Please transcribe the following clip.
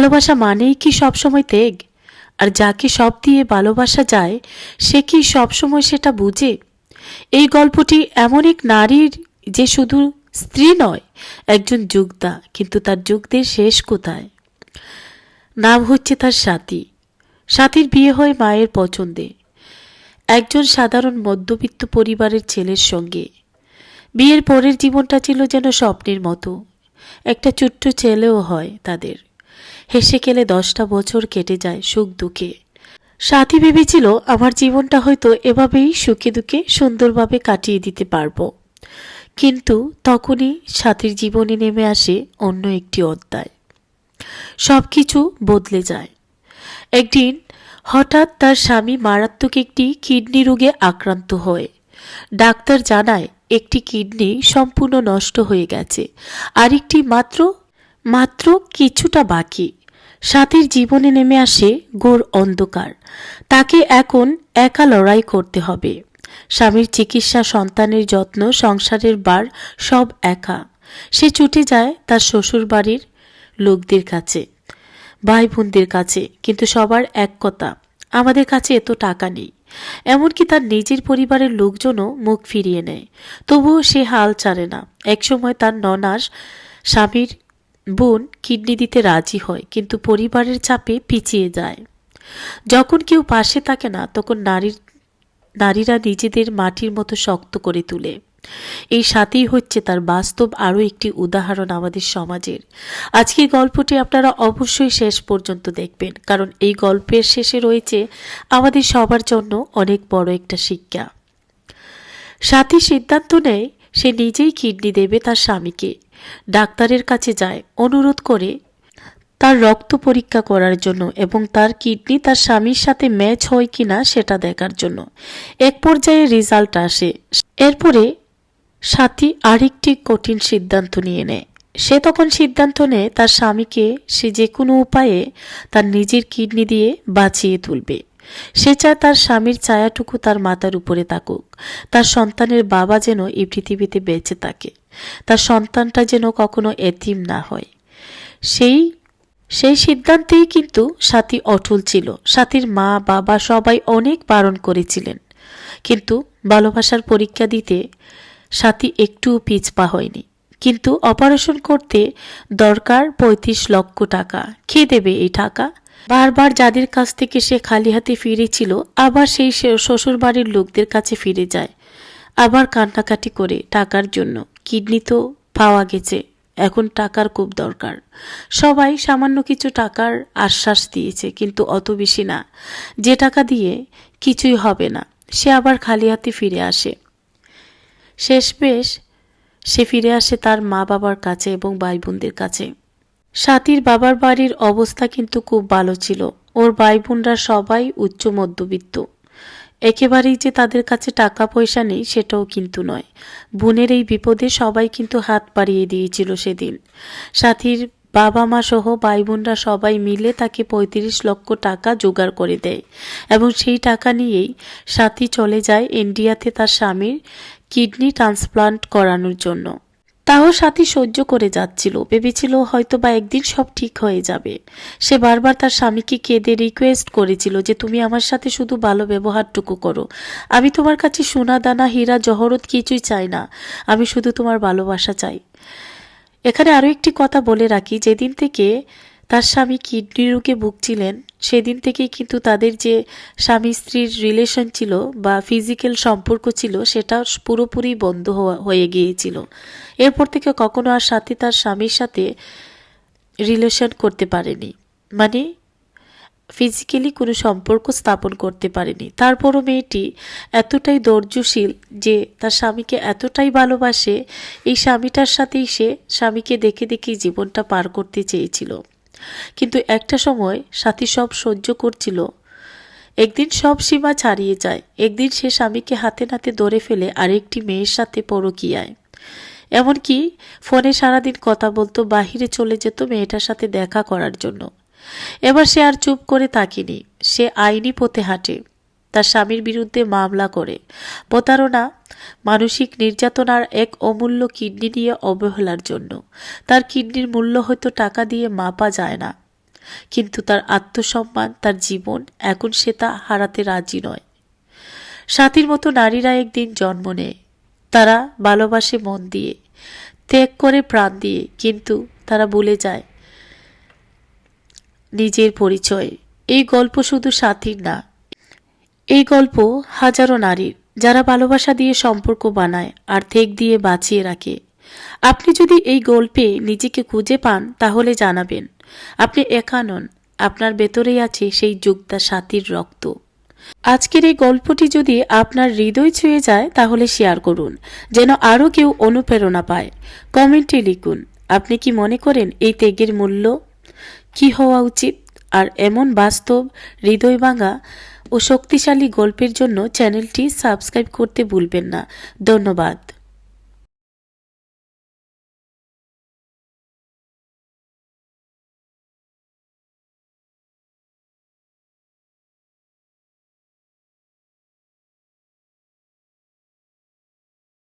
ভালোবাসা মানেই কি সবসময় তেগ আর যাকে সব দিয়ে ভালোবাসা যায়, সে কি সবসময় সেটা বুঝে? এই গল্পটি এমন এক নারীর যে শুধু স্ত্রী নয়, একজন যুগদা কিন্তু তার যুগদের শেষ কোথায়? নাম হচ্ছে তার সাথী। সাথীর বিয়ে হয় মায়ের পছন্দে। একজন সাধারণ মধ্যবিত্ত পরিবারের ছেলের সঙ্গে। বিয়ের পরের জীবনটা ছিল যেন স্বপ্নের মতো। একটা ছোট্ট ছেলেও হয় তাদের। হেসে খেলে দশটা বছর কেটে যায় সুখ দুঃখে। সাথী ভেবেছিল, আমার জীবনটা হয়তো এভাবেই সুখে দুঃখে সুন্দরভাবে কাটিয়ে দিতে পারব। কিন্তু তখনই সাথীর জীবনে নেমে আসে অন্য একটি অধ্যায়। সব কিছু বদলে যায়। একদিন হঠাৎ তার স্বামী মারাত্মক একটি কিডনি রোগে আক্রান্ত হয়। ডাক্তার জানায়, একটি কিডনি সম্পূর্ণ নষ্ট হয়ে গেছে। আরেকটি মাত্র মাত্র কিছুটা বাকি। সাথীর জীবনে নেমে আসে গোর অন্ধকার। তাকে এখন একা লড়াই করতে হবে। স্বামীর চিকিৎসা, সন্তানের যত্ন, সংসারের বার, সব একা। সে ছুটে যায় তার শ্বশুর বাড়ির লোকদের কাছে ভাই বোনদের কাছে। কিন্তু সবার এক কথা, আমাদের কাছে এত টাকা নেই। এমনকি তার নিজের পরিবারের লোকজনও মুখ ফিরিয়ে নেয়। তবুও সে হাল ছাড়ে না। একসময় তার ননাস স্বামীর বোন কিডনি দিতে রাজি হয়, কিন্তু পরিবারের চাপে পিছিয়ে যায়। যখন কেউ পাশে থাকে না, তখন নারীর, নারীরা নিজেদের মাটির মতো শক্ত করে তুলে। এই সাথেই হচ্ছে তার বাস্তব আরও একটি উদাহরণ আমাদের সমাজের। আজকের গল্পটি আপনারা অবশ্যই শেষ পর্যন্ত দেখবেন, কারণ এই গল্পের শেষে রয়েছে আমাদের সবার জন্য অনেক বড় একটা শিক্ষা। সাথী সিদ্ধান্ত নেয় সে নিজেই কিডনি দেবে তার স্বামীকে। ডাক্তারের কাছে যায়, অনুরোধ করে তার রক্ত পরীক্ষা করার জন্য এবং তার কিডনি তার স্বামীর সাথে ম্যাচ হয় কিনা সেটা দেখার জন্য। এক পর্যায়ে রেজাল্ট আসে। এরপরে সাথী আরেকটি কঠিন সিদ্ধান্ত নিয়ে নেয়। সে তখন সিদ্ধান্ত নেয়, তার স্বামীকে সে যে কোনো উপায়ে তার নিজের কিডনি দিয়ে বাঁচিয়ে তুলবে। সে চায় তার স্বামীর ছায়াটুকু তার মাতার উপরে তাকুক তার সন্তানের বাবা যেন এই পৃথিবীতে বেঁচে থাকে। তার সন্তানটা যেন কখনো এতিম না হয়। সেই সেই সিদ্ধান্তেই কিন্তু সাথী অটল ছিল। সাথীর মা, বাবা সবাই অনেক বারণ করেছিলেন। কিন্তু ভালোবাসার পরীক্ষা দিতে সাথী একটুও পিছপা হয়নি। কিন্তু অপারেশন করতে দরকার পঁয়ত্রিশ লক্ষ টাকা। কে দেবে এই টাকা? বারবার যাদের কাছ থেকে সে খালি হাতে ফিরেছিল, আবার সেই শ্বশুরবাড়ির লোকদের কাছে ফিরে যায়। আবার কান্নাকাটি করে টাকার জন্য। কিডনি তো পাওয়া গেছে, এখন টাকার খুব দরকার। সবাই সামান্য কিছু টাকার আশ্বাস দিয়েছে, কিন্তু অত বেশি না। যে টাকা দিয়ে কিছুই হবে না, সে আবার খালি হাতে ফিরে আসে। শেষমেশ সে ফিরে আসে তার মা বাবার কাছে এবং ভাই বোনদের কাছে। সাথীর বাবার বাড়ির অবস্থা কিন্তু খুব ভালো ছিল। ওর ভাই বোনরা সবাই উচ্চ মধ্যবিত্ত। একেবারেই যে তাদের কাছে টাকা পয়সা নেই সেটাও কিন্তু নয়। বোনের এই বিপদে সবাই কিন্তু হাত বাড়িয়ে দিয়েছিল সেদিন। সাথীর বাবা মা সহ ভাই বোনরা সবাই মিলে তাকে পঁয়ত্রিশ লক্ষ টাকা জোগাড় করে দেয় এবং সেই টাকা নিয়েই সাথী চলে যায় ইন্ডিয়াতে তার স্বামীর কিডনি ট্রান্সপ্লান্ট করানোর জন্য। তাও সাথী সহ্য করে যাচ্ছিল। ভেবেছিল হয়তো বা একদিন সব ঠিক হয়ে যাবে। সে বারবার তার স্বামীকে কেঁদে রিকোয়েস্ট করেছিল যে, তুমি আমার সাথে শুধু ভালো ব্যবহারটুকু করো। আমি তোমার কাছে সোনা, দানা, হীরা, জহরত কিছুই চাই না। আমি শুধু তোমার ভালোবাসা চাই। এখানে আরও একটি কথা বলে রাখি। যেদিন থেকে তার স্বামী কিডনি রোগে ভুগছিলেন। সেদিন থেকেই কিন্তু তাদের যে স্বামী স্ত্রীর রিলেশন ছিল বা ফিজিক্যাল সম্পর্ক ছিল, সেটা পুরোপুরি বন্ধ হয়ে গিয়েছিল। এরপর থেকে কখনো আর সাথে তার স্বামীর সাথে রিলেশন করতে পারেনি। মানে ফিজিক্যালি কোনো সম্পর্ক স্থাপন করতে পারেনি। তারপরও মেয়েটি এতটাই ধৈর্যশীল যে তার স্বামীকে এতটাই ভালোবাসে, এই স্বামীটার সাথেই সে স্বামীকে দেখে দেখেই জীবনটা পার করতে চেয়েছিল। কিন্তু একটা সময় সাথী সব সহ্য করছিল। একদিন সব সীমা ছাড়িয়ে যায়। একদিন সে স্বামীকে হাতে নাতে ধরে ফেলে আরেকটি মেয়ের সাথে পরকিয়ায়। এমনকি ফোনে সারাদিন কথা বলতো বাহিরে চলে যেত মেয়েটার সাথে দেখা করার জন্য। এবার সে আর চুপ করে থাকিনি। সে আইনি পথে হাঁটে। তার স্বামীর বিরুদ্ধে মামলা করে। প্রতারণা, মানসিক নির্যাতনার এক অমূল্য কিডনি নিয়ে অবহেলার জন্য। তার কিডনির মূল্য হয়তো টাকা দিয়ে মাপা যায় না। কিন্তু তার আত্মসম্মান, তার জীবন, এখন সে তা হারাতে রাজি নয়। সাথীর মতো নারীরা একদিন জন্ম নেয়। তারা ভালোবাসে মন দিয়ে, ত্যাগ করে প্রাণ দিয়ে, কিন্তু তারা ভুলে যায় নিজের পরিচয়। এই গল্প শুধু সাথীর না এই গল্প হাজারো নারীর, যারা ভালোবাসা দিয়ে সম্পর্ক বানায় আর থেক দিয়ে বাঁচিয়ে রাখে। আপনি যদি এই গল্পে নিজেকে খুঁজে পান, তাহলে জানাবেন, আপনি একা নন, আপনার ভেতরেই আছে সেই যোগদা সাথীর রক্ত। আজকের এই গল্পটি যদি আপনার হৃদয় ছুঁয়ে যায়, তাহলে শেয়ার করুন, যেন আরও কেউ অনুপ্রেরণা পায়। কমেন্টে লিখুন, আপনি কি মনে করেন এই ত্যাগের মূল্য? কি হওয়া উচিত? আর এমন বাস্তব হৃদয় ভাঙা ও শক্তিশালী গল্পের জন্য চ্যানেলটি সাবস্ক্রাইব করতে ভুলবেন না। ধন্যবাদ।